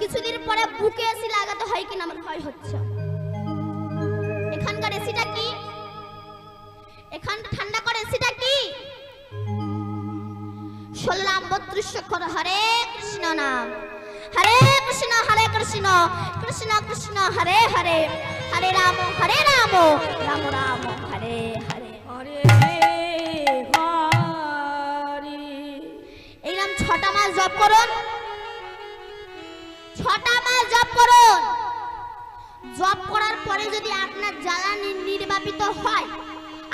কিছুদিন পরে বুকে এসি লাগাতে হয় কিনা আমার ভয় হচ্ছে। এখানকার এসিটা কি? এখানটা ঠান্ডা করে এসিটা কি? শুনলাম বত্রিশ অক্ষর হরে কৃষ্ণ নাম। হরে কৃষ্ণ হরে কৃষ্ণ কৃষ্ণ কৃষ্ণ হরে হরে। হরে রাম হরে রাম রাম রাম হরে হরে। হরে হরে এই নাম ছটা মাস জপ করুন। ছটা মাস জপ করুন। জপ করার পরে যদি আপনার জ্বালানি নির্বাপিত হয়,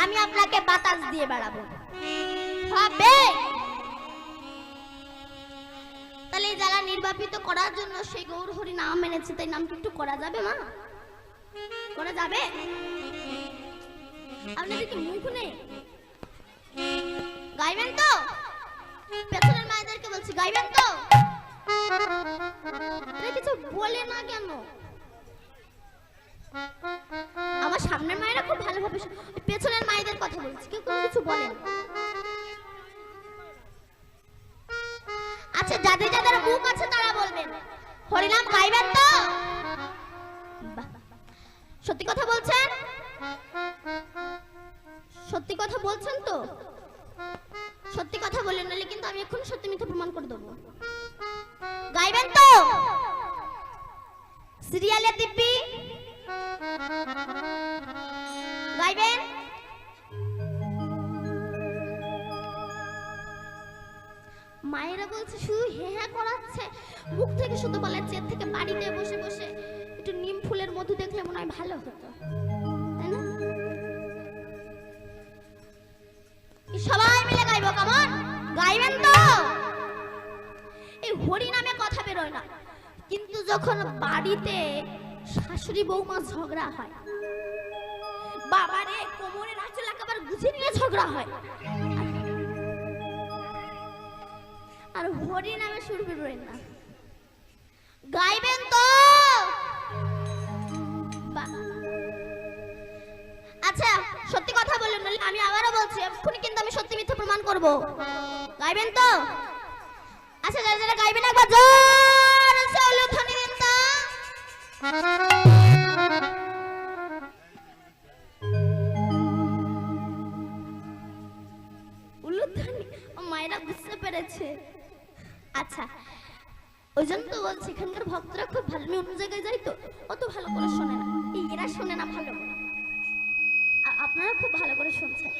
আমি আপনাকে বাতাস দিয়ে বেড়াবো। হবে? তাহলে এই জ্বালা নির্বাপিত করার জন্য সেই গৌর হরি নাম মেনেছে তাই নামটা একটু করা যাবে মা? করা যাবে? আপনাদের কি মুখ নেই? গাইবেন তো? পেছনের মায়েদেরকে বলছি, গাইবেন তো? আচ্ছা সত্যি কথা বলেন নাহলে কিন্তু আমি এখন সত্যি মিথ্যা প্রমাণ করে দেবো। গাইবেন তো? সিরিয়ালে দিব্যি? গাইবেন? মায়েরা বলছে শুধু হে হ্যাঁ করাচ্ছে। মুখ থেকে শুধু বলাচ্ছে এর থেকে বাড়িতে বসে বসে। একটু নিম ফুলের মধু দেখলে মনে হয় ভালো হতো। সবাই মিলে গাইবো, কেমন? গাইবেন তো? এই হরি নামে বেরোয় না। কিন্তু যখন বাড়িতে শাশুড়ি বৌমা ঝগড়া হয়, বাবারে কোমরে নাচল একেবারে গুছিয়ে নিয়ে ঝগড়া হয়। আর হরি নামে সুর বেরোয় না। গাইবেন তো? আচ্ছা সত্যি কথা বলুন আমি আবারও বলছি, এক্ষুনি কিন্তু আমি সত্যি মিথ্যা প্রমাণ করব। গাইবেন তো? আচ্ছা যারা যারা গাইবেন একবার জোর সে উলুধ্বনি দিন তো। উলুধ্বনি, ও মায়েরা বুঝতে পেরেছে। আচ্ছা ওই জন্য তো বলছি, এখানকার ভক্তরা খুব ভালো, আমি অন্য জায়গায় যাই তো অত ভালো করে শোনে না। এরা শোনে না ভালো আর আপনারা খুব ভালো করে শুনছেন।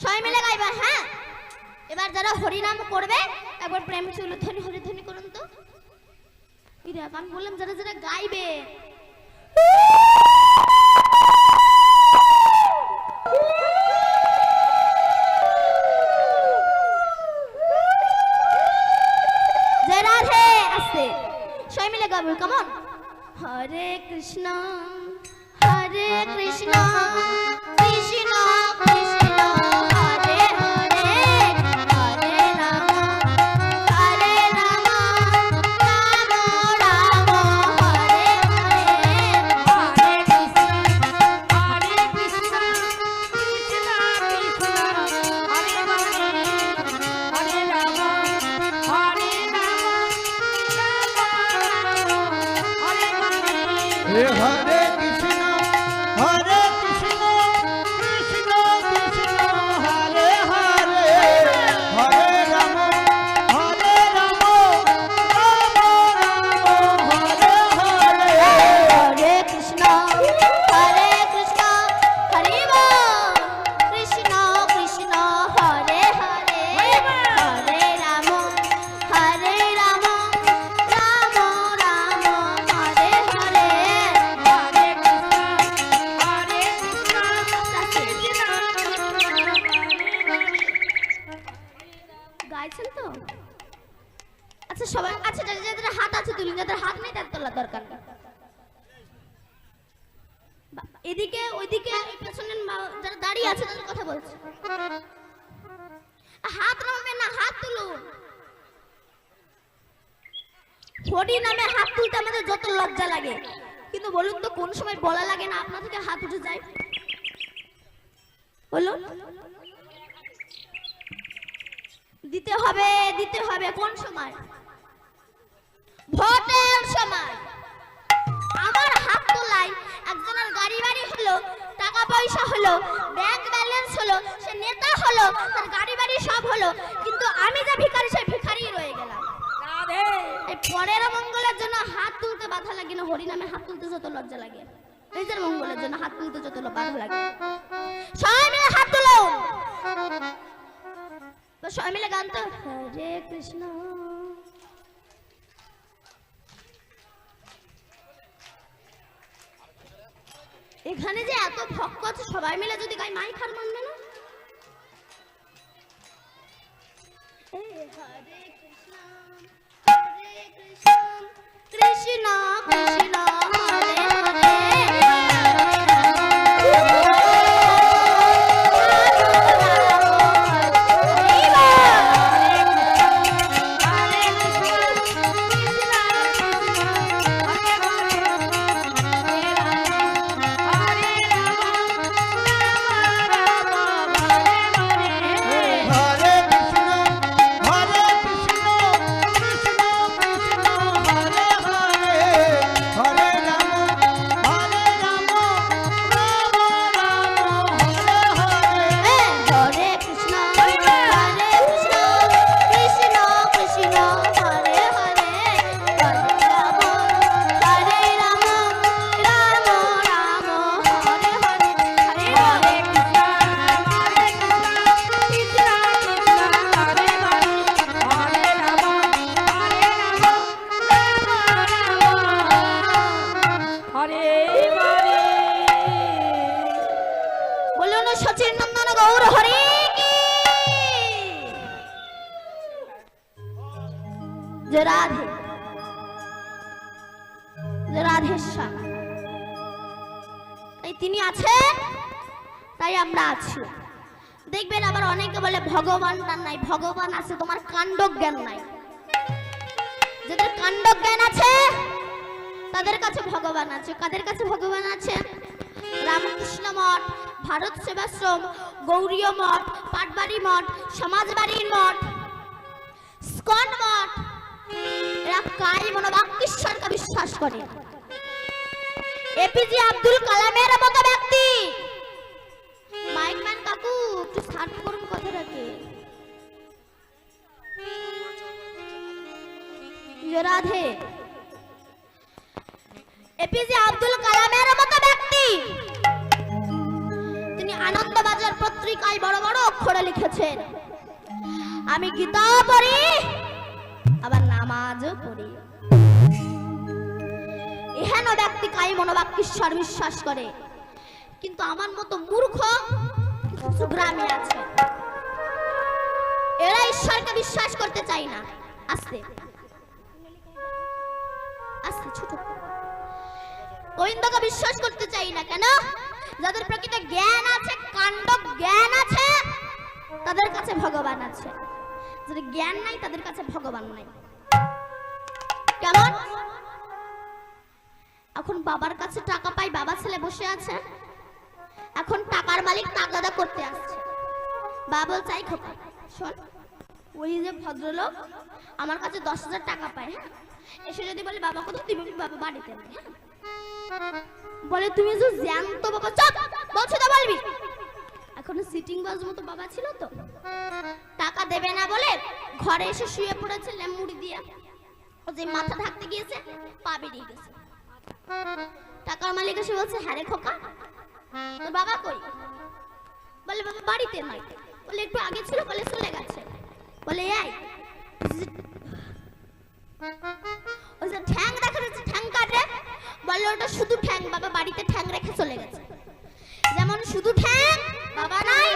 সবাই মিলে গাইবা হ্যাঁ? এবার যারা হরিনাম করবে, একবার প্রেম চুলধ্বনি হরিধ্বনি করুন তো। আমি বললাম যারা যারা গাইবে। জয় রাধে আসতে। সবাই মিলে গাবো, কেমন? হরে কৃষ্ণ হরে কৃষ্ণ। এদিকে, ওইদিকে পেছনের যারা দাঁড়িয়ে আছে তাদের কথা বলছে। হাত নামাবেন না, হাত তুলুন হরি নামে হাত তুলতে আমাদের যত লজ্জা লাগে। কিন্তু বলুন তো, কোন সময় বলা লাগে না আপনা থেকে হাত উঠে যায়? বলুন। দিতে হবে দিতে হবে, কোন সময়? ভোটের সময়। একজনের গাড়ি বাড়ি হলো টাকা পয়সা হলো ব্যাংক ব্যালেন্স হলো সে নেতা হলো তার গাড়ি বাড়ি সব হলো কিন্তু আমি যে ভিখারি সে ভিখারি রয়ে গেলাম। রাধে। এই পরের মঙ্গলের জন্য হাত তুলতে বাধা লাগে না হরিনামে হাত তুলতে যত লজ্জা লাগে। নিজের মঙ্গলের জন্য হাত তুলতে যত বাধা লাগে। সবাই মিলে হাত তুলো। তো সবাই মিলে গান তো হরে কৃষ্ণ। এখানে যে এত ভক্ত আছে সবাই মিলে যদি গাই মাই খার মানবে ভারত সেবাশ্রম, গৌরীয় মঠ, পাটবাড়ি মঠ, সমাজবাড়ির মঠ, স্কন মঠ। এরা কাই মনোবাক্যশ্বরকে বিশ্বাস করে। এপিজে আব্দুল কালামের মতো ব্যক্তি। মাইকম্যান কাকু, একটু শার্ট করুন কথাটাকে। রাধে। এপিজে আব্দুল কালামের মতো ব্যক্তি। আনন্দবাজার পত্রিকায় বড় বড় অক্ষরে লিখেছেন। আমি গীতা পড়ি, আবার নামাজও পড়ি। এহেন ব্যক্তি কাই মনোবাক্যশ্বর বিশ্বাস করে। কিন্তু আমার মতো মূর্খ কিছু গ্রামে আছে। এরা ঈশ্বরকে বিশ্বাস করতে চাই না। আস্তে। আস্তে, ছোট গোবিন্দকে বিশ্বাস করতে চাই না কেন? যাদের প্রকৃত জ্ঞান আছে কাণ্ড জ্ঞান আছে, তাদের কাছে ভগবান আছে। যাদের জ্ঞান নাই, তাদের কাছে ভগবান নাই। কেমন? এখন বাবার কাছে টাকা পাই, বাবা ছেলে বসে আছে। এখন টাকার মালিক তাগাদা করতে আসছে। বাবা চাই খোকা, শোন, ওই যে ভদ্রলোক আমার কাছে দশ হাজার টাকা পায় হ্যাঁ? এসে যদি বলে বাবা কোথায় তুমি বাবা বাড়িতে নেই হ্যাঁ? বলে, তুমি যে জ্যান্ত বাবা, চপ, বলছো তো বলবি? এখন সিটিং বাস মতো বাবা ছিল তো। টাকা দেবে না বলে ঘরে এসে শুয়ে পড়েছে লেমুড়ি দিয়ে। ও যে মাথা ঢাকতে গিয়েছে, পা বেরিয়ে গেছে। টাকার মালিক এসে বলছে হ্যাঁ খোকা, তোর বাবা কই? বলে, বাবা বাড়িতে নয় বলে, একটু আগে ছিল, বলে চলে গেছে। বলে, এই ঠ্যাং রেখে চলে গেছে। যেমন শুধু ঠ্যাং, বাবা নাই,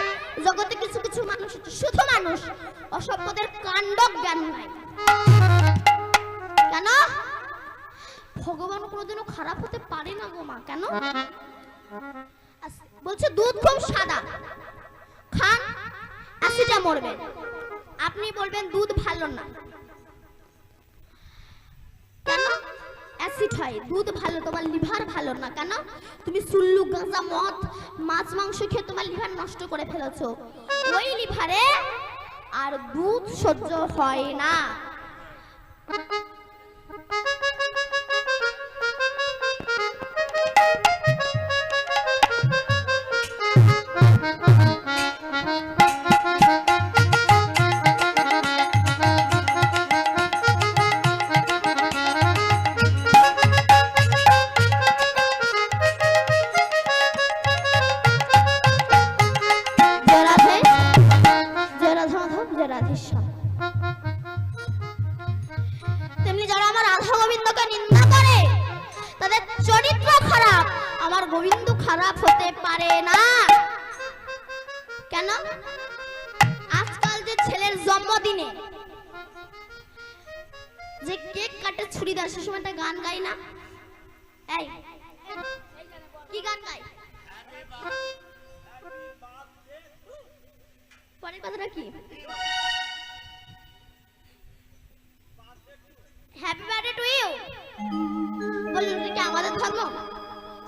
জগতে কিছু কিছু মানুষ শুধু মানুষ, অসভ্যদের কাণ্ড জ্ঞান নাই। কেন? ভগবান কোনোদিনও খারাপ হতে পারে না গো কেন? বলছে দুধ খুব সাদা, খান, অ্যাসিডে মরবেন আপনি বলবেন দুধ ভালো না। কেন? অ্যাসিড হয়, দুধ ভালো, তোমার লিভার ভালো না কেন? তুমি সুল্লু, গাঁজা, মদ, মাছ, মাংস খেয়ে তোমার লিভার নষ্ট করে ফেলেছো। ওই লিভারে আর দুধ সহ্য হয় না।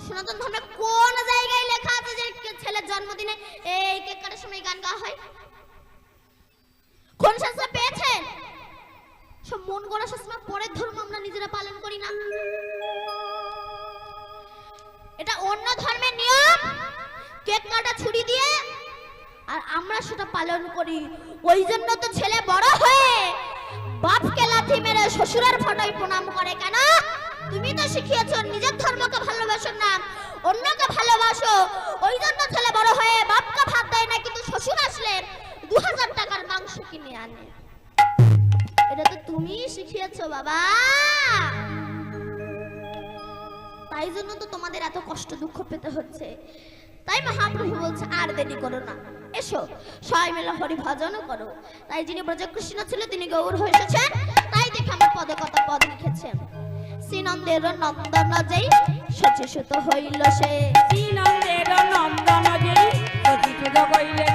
সনাতন ধর্মে কোন জায়গায় লেখা আছে যে ছেলের জন্মদিনে এই কেক কাটার সময় গান গাওয়া হয়? কোন শাস্ত্র পেয়েছেন? সব মন গড়া শাস্ত্র পরের ধর্ম আমরা নিজেরা পালন করি না। এটা অন্য ধর্মের নিয়ম। কেক কাটা ছুরি দিয়ে আর আমরা সেটা পালন করি। ওই জন্য তো ছেলে বড় হয়ে বাপকে লাথি মেরে শ্বশুরের ফটোয় প্রণাম করে, কেন? তুমি তো শিখিয়েছো নিজের ধর্মকে ভালোবাসো না, অন্যকে ভালোবাসো। ওই জন্য ছেলে বড় হয়ে বাপকে ভাত দেয় না, কিন্তু শ্বশুর আসলে দু হাজার টাকার মাংস কিনে আনে। এটা তো তুমি শিখিয়েছো, বাবা। তাই জন্য তো তোমাদের এত কষ্ট, দুঃখ পেতে হচ্ছে। তাই মহাপ্রভু বলছে, আর দেরি করো না। এসো, সবাই মিলে হরি ভজন করো। তাই যিনি ব্রজকৃষ্ণ ছিল, তিনি গৌর হয়ে এসেছেন। তাই দেখে আমার পদে কথা পদ লিখেছেন। শ্রীনন্দের নন্দন যেই সচেষ্ট হইল সে। শ্রীনন্দের নন্দন যেই সচিসুত হইলে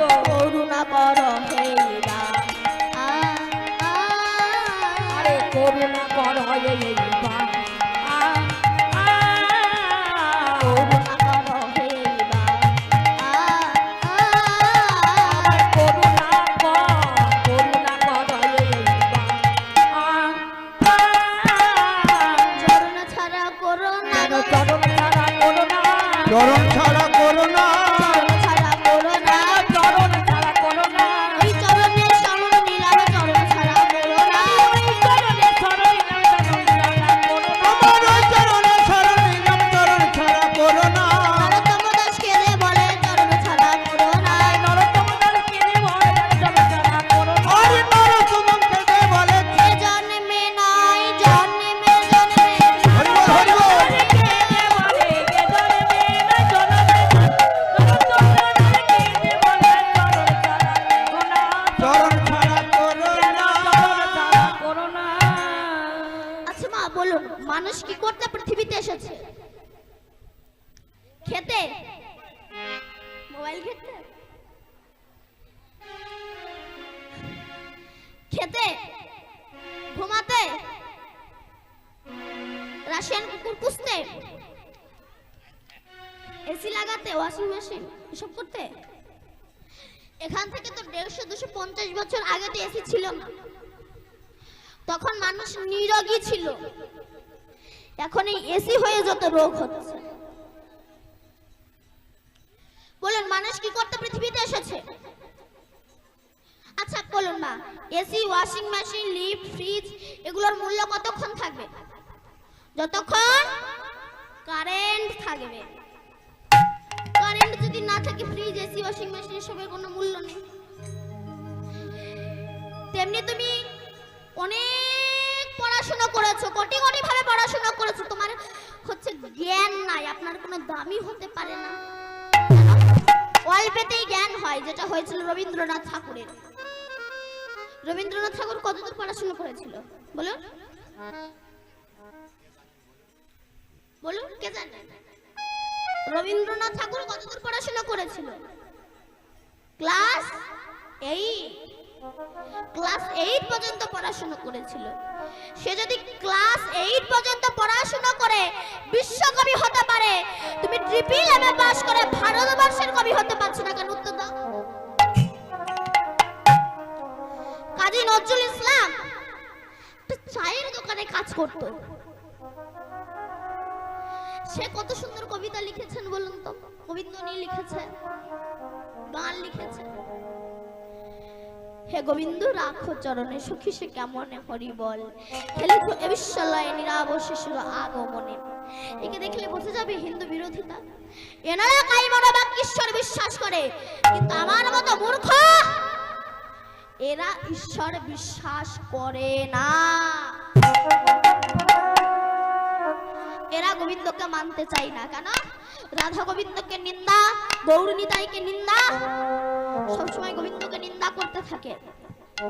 করুণা কর হে রোগ হচ্ছে। বলুন, মানুষ কি করতে পৃথিবীতে এসেছে? আচ্ছা বলুন না AC, washing machine, lift, fridge, এগুলোর মূল্য কতক্ষণ থাকবে? যতক্ষণ কারেন্ট থাকবে। কারেন্ট যদি না থাকে, ফ্রিজ, এসি, ওয়াশিং মেশিন, এসবের কোনো মূল্য নেই। তেমনি তুমি অনেক পড়াশোনা করেছ, কোটি কোটি ভাবে পড়াশোনা করেছ। তোমার হচ্ছে জ্ঞান নাই, আপনার কোনো দামই হতে পারে না। অল্পেতেই জ্ঞান হয়, যেটা হয়েছিল রবীন্দ্রনাথ ঠাকুরের। রবীন্দ্রনাথ ঠাকুর কতদূর পড়াশোনা করেছিল? বলুন। বলুন, কে জানে? রবীন্দ্রনাথ ঠাকুর কতদূর পড়াশোনা করেছিল? ক্লাস এইট ক্লাস এইট পর্যন্ত পড়াশোনা করেছিল। সে যদি ক্লাস এইট পর্যন্ত পড়াশোনা করে বিশ্বকবি হতে পারে, তুমি ট্রিপল এমএ পাস করে ভারতবর্ষের কবি হতে পারছ না কেন উত্তর দাও। কাজী নজরুল ইসলাম চায়ের দোকানে কাজ করত। সে কত সুন্দর কবিতা লিখেছেন বলুন তো? গোবিন্দনী লিখেছে গান লিখেছে হে গোবিন্দ, রাখো চরণে সুখী, সে কেমন হরি বল খেলেছো এ বিশ্বলয়ে নিরাবশেষের আগমনে। একে দেখলে বোঝা যাবে হিন্দু বিরোধিতা। এনারা কাই কাইমরা ঈশ্বর বিশ্বাস করে, কিন্তু আমার মতো মূর্খ এরা ঈশ্বর বিশ্বাস করে না। এরা গোবিন্দকে মানতে চায় না, কেন? রাধা গোবিন্দকে নিন্দা, গৌরনীতাইকে নিন্দা, সবসময় গোবিন্দকে নিন্দা করতে থাকে।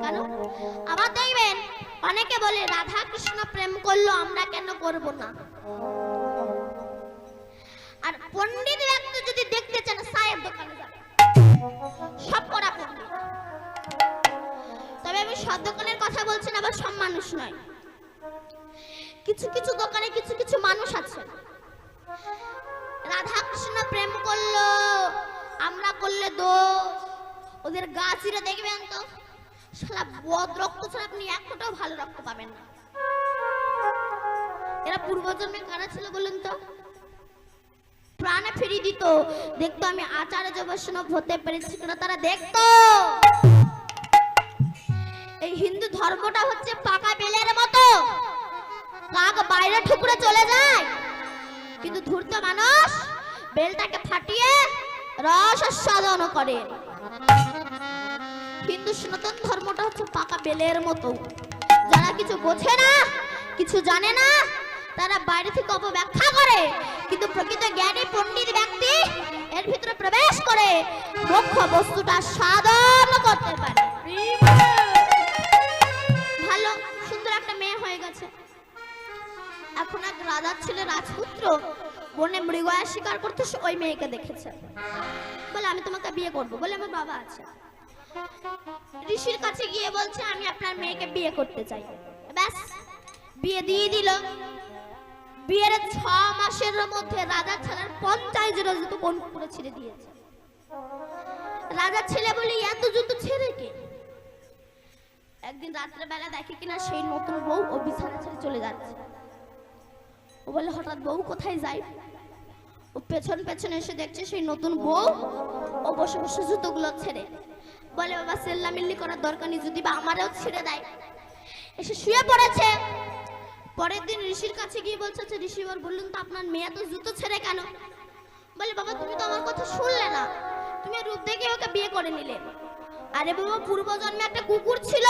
কেন? আবার দেখবেন, অনেকে বলে, রাধা কৃষ্ণ প্রেম করল, আমরা কেন করব না? আর পণ্ডিত ব্যক্তি যদি দেখতে চান চায়ের দোকানে যাবে। সব করা পণ্ডিত। তবে আমি সব দোকানের কথা বলছি না, আবার সব মানুষ নয়। কিছু কিছু দোকানে কিছু মানুষ আছে। রাধা কৃষ্ণ প্রেম করল, আমরা করলে দোষ। ওদের গা দেখবেন তো। বদ রক্ত ছাড়া আপনি ভালো রক্ত পাবেন না। এরা পূর্বজন্মে কারা ছিল তো? প্রাণে দিত। দেখতো আমি আচার্য বৈষ্ণব হতে পেরেছি কিনা তারা দেখতো। এই হিন্দু ধর্মটা হচ্ছে পাকা বেলের মতো। কাক বাইরে ঠুকরে চলে যায়। কিন্তু ধূর্ত মানুষ বেলটাকে ফাটিয়ে রস আস্বাদন করে। হিন্দু সনাতন ধর্মটা হচ্ছে পাকা বেলের মতো। যারা কিছু বোঝে না, কিছু জানে না, তারা বাইরে থেকে অপব্যাখ্যা করে। কিন্তু প্রকৃত জ্ঞানী পণ্ডিত ব্যক্তি এর ভিতরে প্রবেশ করে মুখ্য বস্তুটা সাধন করতে পারে। ভালো, সুন্দর একটা মেয়ে হয়ে গেছে। এখন এক রাজার ছেলে রাজপুত্র বনে মৃগয়া শিকার করতে ওই মেয়েকে দেখেছে। বলে, আমি তোমাকে বিয়ে করব। বলে, আমার বাবা আছে। ঋষির কাছে গিয়ে বলছে, আমি আপনার মেয়েকে বিয়ে করতে চাই। ব্যাস, বিয়ে দিয়ে দিল। বিয়ের ছ মাসের মধ্যে রাজার ছেলের পঞ্চাশ রজত কোন করে ছেড়ে দিয়েছে। রাজার ছেলে বলে, এত জুতো ছেড়ে কে? একদিন রাত্রেবেলা দেখে কিনা সেই নতুন বউ ও বিছানা ছেড়ে চলে যাচ্ছে। ও বলে, হঠাৎ বউ কোথায় যায়? ও পেছন পেছন এসে দেখছে সেই নতুন বউ ও বসে বসে জুতোগুলো ছেড়ে। বলে, বাবা, সেল্লামিল্লি করার দরকার নেই, যদি বা আমারও ছেড়ে দেয়। এসে শুয়ে পড়েছে। পরের দিন ঋষির কাছে গিয়ে বলছে যে ঋষি এবার বললেন তো আপনার মেয়ে তো জুতো ছেড়ে কেন? বলে, বাবা, তুমি তো আমার কথা শুনলে না। তুমি রূপ দেখে ওকে বিয়ে করে নিলে। আরে বাবা পূর্ব জন্মে একটা কুকুর ছিল।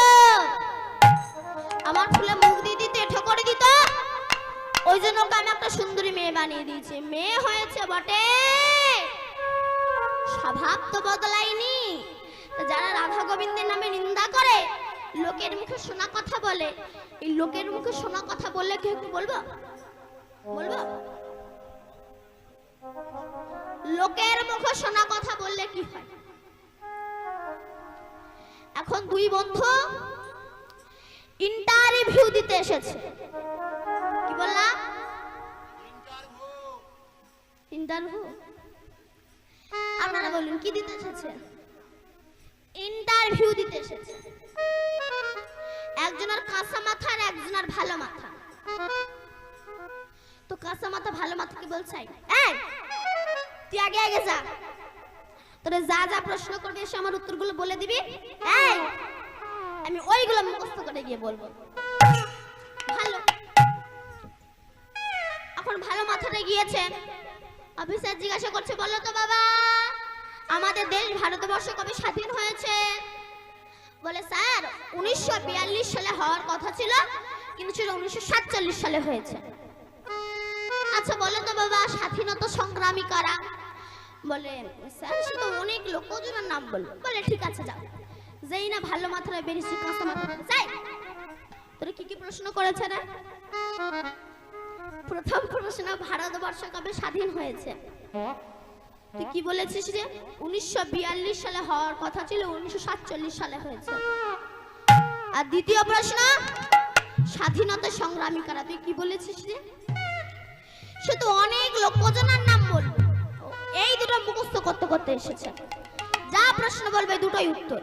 আমার ফুলে মুখ দিয়ে দিতে এঠো করে দিত। ওই জন্য ওকে আমি একটা সুন্দরী মেয়ে বানিয়ে দিয়েছি। মেয়ে হয়েছে বটে। স্বভাব তো বদলায়নি। যারা রাধা গোবিন্দের নামে নিন্দা করে, লোকের মুখে শোনা কথা বলে, এই লোকের মুখে শোনা কথা বললে কি একটু বলব? বলব? লোকের মুখে শোনা কথা বললে কি হয়? এখন দুই বন্ধু ইন্টারভিউ দিতে এসেছে। কি বললাম ইন্টারভিউ আপনারা বলুন কি দিতে এসেছে? ইন্টারভিউ দিতে এসেছে। একজনের কাঁচা মাথা আর একজনের ভালো মাথা। তো কাঁচা মাথা ভালো মাথা কি বলছে? এই তুই আগে আগে যা। তোরে যা যা প্রশ্ন করবে এসে আমার উত্তরগুলো বলে দিবি। এই আমি ওইগুলো মুখস্থ করে গিয়ে বলব। এখন ভালো মাথাটা গিয়েছে অফিসার জিজ্ঞাসা করছে, বলো তো বাবা, আমাদের দেশ ভারতবর্ষ কবে স্বাধীন হয়েছে? বলে, স্যার, উনিশশো বিয়াল্লিশ সালে হওয়ার কথা ছিল, কিন্তু সেটা উনিশশো সাতচল্লিশ সালে হয়েছে। আচ্ছা বলো তো বাবা, স্বাধীনতা সংগ্রামী কারা? বলে, স্যার, সে তো অনেক লোক কজনের নাম বলল। বলে, ঠিক আছে, যাও। যেই না ভালো মাথাটা বেরিয়েছি, কাঁচা মাথা যাই। তোরা কি কি প্রশ্ন করেছে রে? প্রথম প্রশ্ন ভারতবর্ষ কবে স্বাধীন হয়েছে? তুই কি বলেছিস যে উনিশশো বিয়াল্লিশ সালে হওয়ার কথা ছিল, উনিশশো সাতচল্লিশ সালে হয়েছে। আর দ্বিতীয় প্রশ্ন, স্বাধীনতা সংগ্রামী কারা? তুই কি বলেছিস যে সে তো অনেক লোক কজনের নাম বলবে এই দুটো মুখস্থ করতে করতে এসেছে। যা প্রশ্ন বলবে দুটোই উত্তর।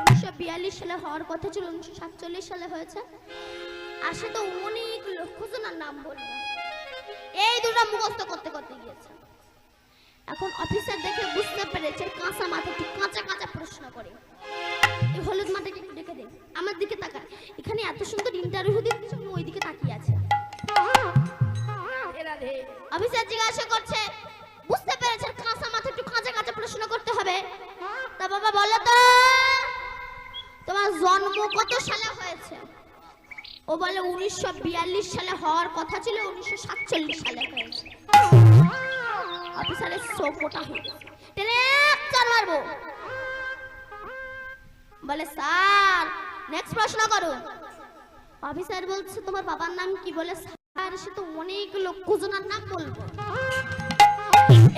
উনিশশো বিয়াল্লিশ সালে হওয়ার কথা ছিল, উনিশশো সাতচল্লিশ সালে হয়েছে। আর সে তো অনেক লক্ষ নাম বলবে। এই দুটো মুখস্থ করতে করতে গিয়েছে। এখন অফিসার দেখে বুঝতে পেরেছে কাঁচা মাথা কাঁচা কাঁচা প্রশ্ন করে। এই হলুদ মাথাকে একটু ডেকে দে আমার দিকে তাকা এখানে এত সুন্দর ইন্টারভিউ দিচ্ছ ওই দিকে তাকিয়ে আছে। অফিসার জিজ্ঞাসা করছে বুঝতে পেরেছেন কাঁচা মাথা একটু কাঁচা কাঁচা প্রশ্ন করতে হবে? তা বাবা বলো তো তোমার জন্ম কত সালে হয়েছে? ও বলে উনিশশো বিয়াল্লিশ সালে হওয়ার কথা ছিল, উনিশশো সাতচল্লিশ সালে হয়েছে। অফিসারের চার মারবো। বলে, স্যার নেক্সট প্রশ্ন করুন অফিসার বলছে, তোমার বাবার নাম কি? বলে, স্যার, সে তো অনেক লোক কুজনার নাম বলব।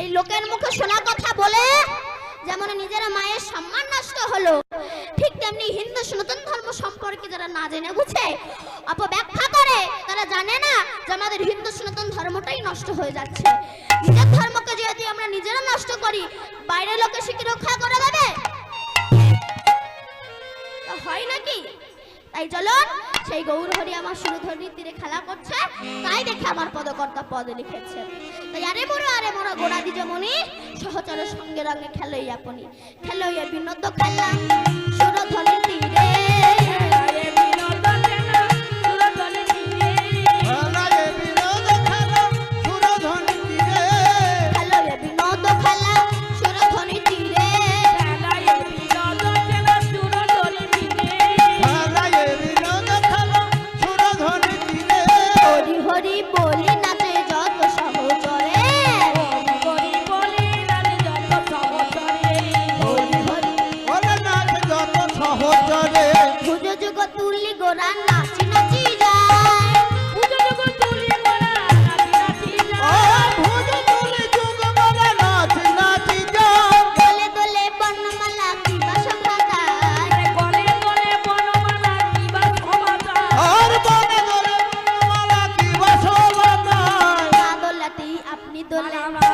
এই লোকের মুখে শোনা কথা বলে যেমন নিজেরা মায়ের সম্মান নষ্ট হলো, ঠিক তেমনি হিন্দু সনাতন ধর্ম সম্পর্কে যারা না জেনে বুঝে, অপব্যাখ্যা করে, তারা জানে না যে আমাদের হিন্দু সনাতন ধর্মটাই নষ্ট হয়ে যাচ্ছে। নিজের ধর্মকে যদি আমরা নিজেরা নষ্ট করি, বাইরের লোকে সে রক্ষা করে দেবে? হয় নাকি? তাই চলুন, সেই গৌরহরি আমার সুরধনির তীরে খেলা করছে, তাই দেখে আমার পদকর্তা পদ লিখেছে। তাই আরে মোর, আরে বড় গোড়া দিজ মনি সহচরের সঙ্গে রঙে খেলোই আপনি, খেলই বিনোদ খেলা। সুরধনির আপনি দোলে মালা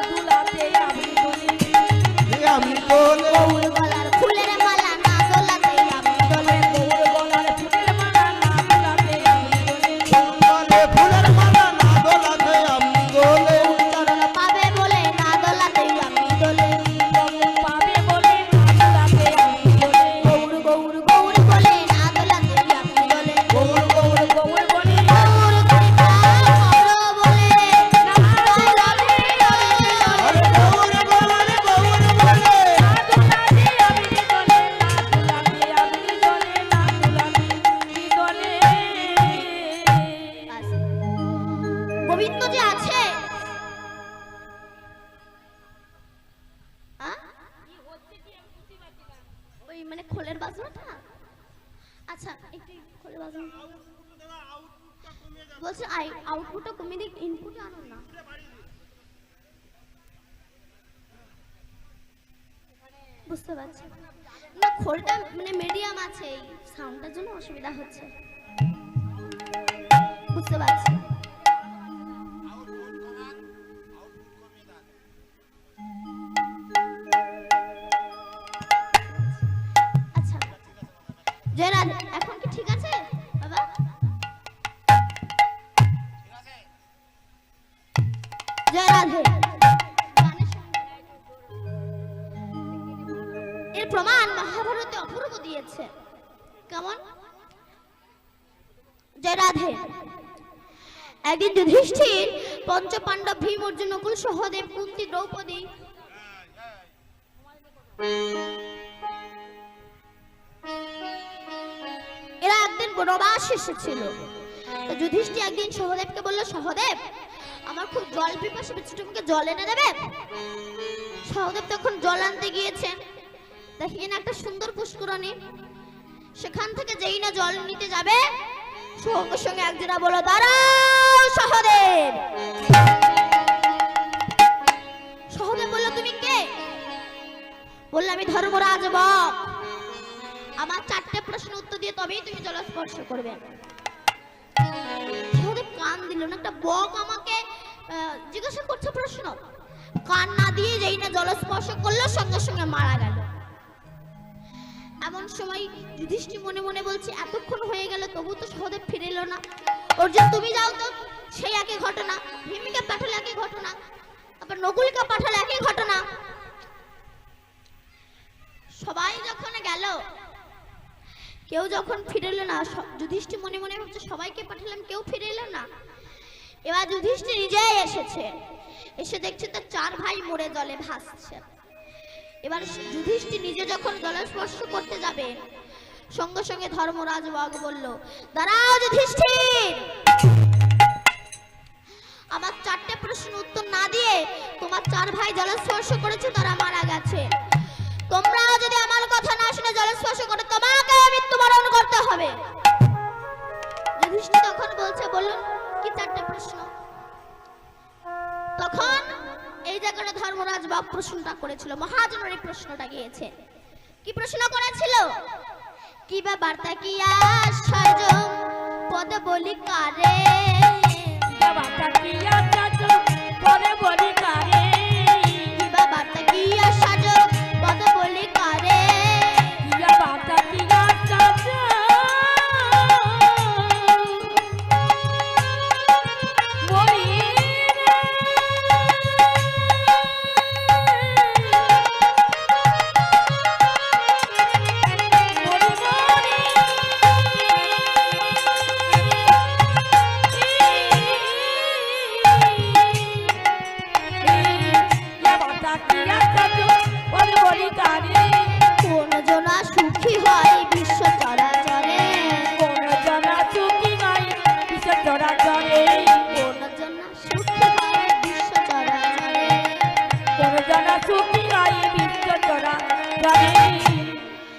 বলছে, আই আউটপুটটা কমিয়ে দিক ইনপুটে আনুন না। বুঝতে পারছি। না, খোলটা মানে মিডিয়াম আছে, এই সাউন্ডটার জন্য অসুবিধা হচ্ছে। বুঝতে পারছি। ভীম অর্জুন নকুল সহদেব দ্রৌপদী। এরা একদিন বনবাস এসেছিল। তো যুধিষ্ঠির একদিন সহদেবকে সহদেব, আমার খুব জল পিপাসা পেয়েছে তুমি জল এনে দেবে? সহদেব তখন জল আনতে গিয়েছেন দেখি কিনা একটা সুন্দর পুষ্করণী। সেখান থেকে যেই না জল নিতে যাবে, সঙ্গে সঙ্গে একজনা বলো দাঁড়াও! সহদেব সহদেব বলল, তুমি কে? বলল, আমি ধর্মরাজ বক আমার চারটে প্রশ্ন উত্তর দিয়ে তবেই তুমি জল স্পর্শ করবে। সহদেব কান দিল না, একটা বক আমাকে জিজ্ঞাসা করছে প্রশ্ন। কান না দিয়ে যেই না জল স্পর্শ করল, সঙ্গে সঙ্গে মারা গেল। এমন সময় যুধিষ্ঠির মনে মনে বলছে, এতক্ষণ হয়ে গেল, তবু তো সহদেব ফিরে এলো না। অর্জুন, তুমি যাও তো। সেই একই ঘটনা ভীমিকা পাঠালে একই ঘটনা, আবার নকুলকে পাঠালে একই ঘটনা। সবাই যখন গেল, কেউ যখন ফিরে এলো না যুধিষ্ঠির মনে মনে ভাবছে, সবাইকে পাঠালাম, কেউ ফিরে এলো না। এবার যুধিষ্ঠির নিজেই এসেছে। এসে দেখছে তার চার ভাই মরে জলে ভাসছে। এবার যুধিষ্ঠির নিজে যখন জলস্পর্শ করতে যাবে, সঙ্গে সঙ্গে ধর্মরাজ বাঘ বলল, দাঁড়াও যুধিষ্ঠির! আমার চারটে প্রশ্ন উত্তর না দিয়ে তোমার চার ভাই জলস্পর্শ করেছে, তারা মারা গেছে। তোমরাও যদি আমার কথা না শুনে জলস্পর্শ করো তোমাকে মৃত্যুবরণ করতে হবে। যুধিষ্ঠির তখন বলছে বলুন কি চারটে প্রশ্ন? তখন এই জায়গাটা ধর্মরাজ বাপ প্রশ্নটা করেছিল, মহাজনের এই প্রশ্নটা গিয়েছে। কি প্রশ্ন করেছিল? কি বা বার্তা কি আশ্চর্য পদ বলি কারে? বাবা কাকিয়া চাচু পরে বলি